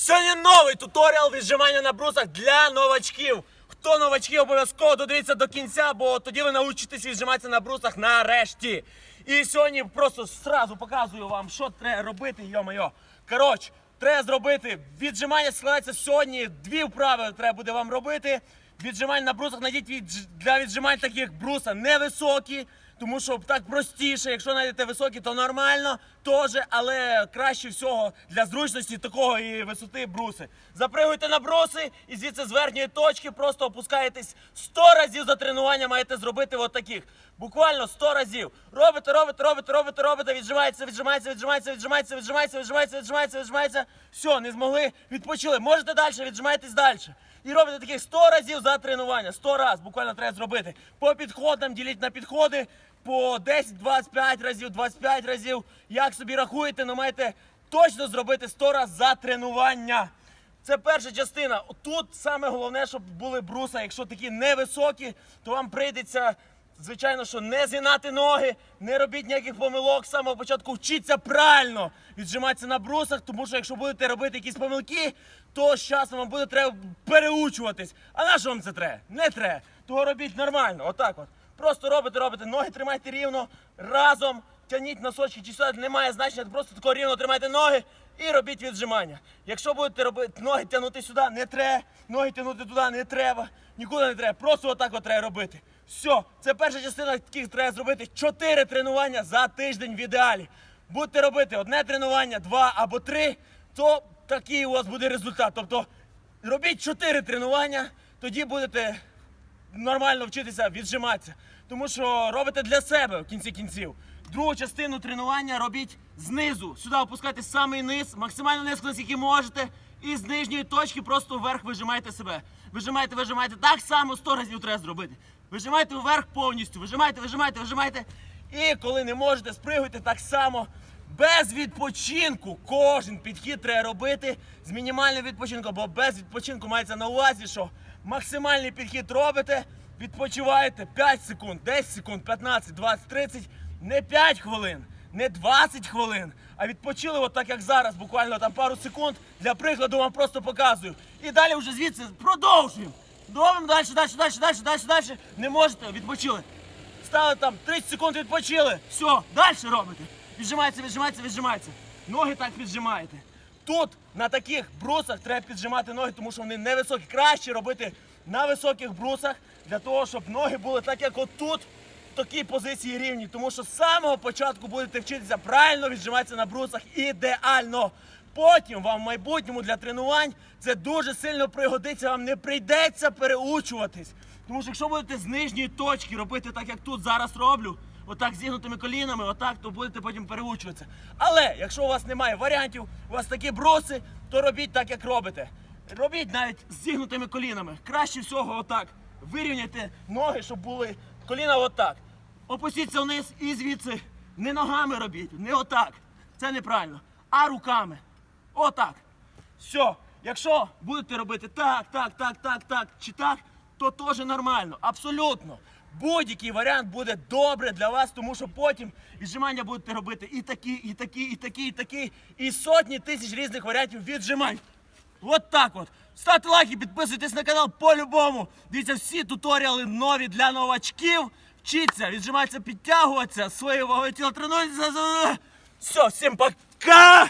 Сьогодні новий туторіал віджимання на брусах для новачків. Хто новачки, обов'язково додивіться до кінця, бо тоді ви научитесь віджиматися на брусах нарешті. І сьогодні просто сразу показую вам, що треба робити, йо-моє. Коротше, треба зробити віджимання складається сьогодні. Дві вправи треба буде вам робити. Віджимання на брусах знайдіть відж- для віджимань таких бруса невисокі. Тому що так простіше, якщо знайдете високі, то нормально теж, але краще всього для зручності такої висоти бруси. Запригуйте на бруси і звідси з верхньої точки просто опускаєтесь 100 разів за тренування маєте зробити от таких. Буквально 100 разів. Робите, робите, робите, робите, робите, віджимається, віджимається, віджимається, віджимається, віджимається, віджимається, віджимається, віджимається. Все, не змогли, відпочили. Можете далі, віджимайтесь далі. І робите таких 100 разів за тренування. 100 разів буквально треба зробити. По підходам діліть на підходи по 10, 25 разів, 25 разів. Як собі рахуєте, ну маєте точно зробити 100 разів за тренування. Це перша частина. Тут саме головне, щоб були бруса. Якщо такі невисокі, то вам прийдеться, звичайно, що не згинати ноги, не робіть ніяких помилок. З самого початку вчіться правильно віджиматися на брусах, тому що якщо будете робити якісь помилки, то з часом вам буде треба переучуватись. А на що вам це треба? Не треба. Того робіть нормально. Отак от. Просто робите, робите, ноги тримайте рівно, разом, тягніть носочки чи сюди, немає значення, просто тако рівно тримайте ноги і робіть віджимання. Якщо будете робити ноги тягнути сюди, не треба, ноги тягнути туди не треба, нікуди не треба, просто отак от треба робити. Все, це перша частина таких треба зробити. Чотири тренування за тиждень в ідеалі. Будете робити одне тренування, два або три, то такий у вас буде результат. Тобто робіть чотири тренування, тоді будете нормально вчитися віджиматися. Тому що робите для себе в кінці кінців. Другу частину тренування робіть знизу. Сюди опускайте самий низ, максимально низько, наскільки можете. І з нижньої точки просто вверх вижимайте себе. Вижимайте, вижимайте. Так само 100 разів треба зробити. Вижимайте вверх повністю. Вижимайте, вижимайте, вижимайте. І коли не можете, спригуйте так само. Без відпочинку кожен підхід треба робити з мінімальним відпочинком, бо без відпочинку мається на увазі, що максимальний підхід робите, відпочиваєте 5 секунд, 10 секунд, 15, 20, 30, не 5 хвилин, не 20 хвилин, а відпочили от так, як зараз, буквально там пару секунд. Для прикладу вам просто показую. І далі вже звідси продовжуємо. Робимо далі, далі, далі, далі, далі, далі. Не можете, відпочили. Стали там 30 секунд відпочили. Все, далі робите. Віджимається, віджимається, віджимається. Ноги так піджимаєте. Тут на таких брусах треба піджимати ноги, тому що вони невисокі. Краще робити на високих брусах для того, щоб ноги були так, як отут, такій позиції рівні. Тому що з самого початку будете вчитися правильно віджиматися на брусах ідеально. Потім вам в майбутньому для тренувань це дуже сильно пригодиться, вам не прийдеться переучуватись. Тому що якщо будете з нижньої точки робити так, як тут зараз роблю, отак зігнутими колінами, отак, то будете потім переучуватися. Але якщо у вас немає варіантів, у вас такі бруси, то робіть так, як робите. Робіть навіть з зігнутими колінами. Краще всього отак. Вирівняйте ноги, щоб були коліна отак. Опустіться вниз і звідси не ногами робіть, не отак. Це неправильно. А руками. Отак. Все. Якщо будете робити так, так, так, так, так чи так, то теж нормально. Абсолютно. Будь-який варіант буде добре для вас, тому що потім віджимання будете робити і такі, і такі, і такі, і такі, і сотні тисяч різних варіантів віджимань. От так от. Ставте лайки, підписуйтесь на канал по-любому. Дивіться всі туторіали нові для новачків. Вчіться, віджиматися, підтягуватися, своєю вагою тіла тренуйтеся. Все, всім пока!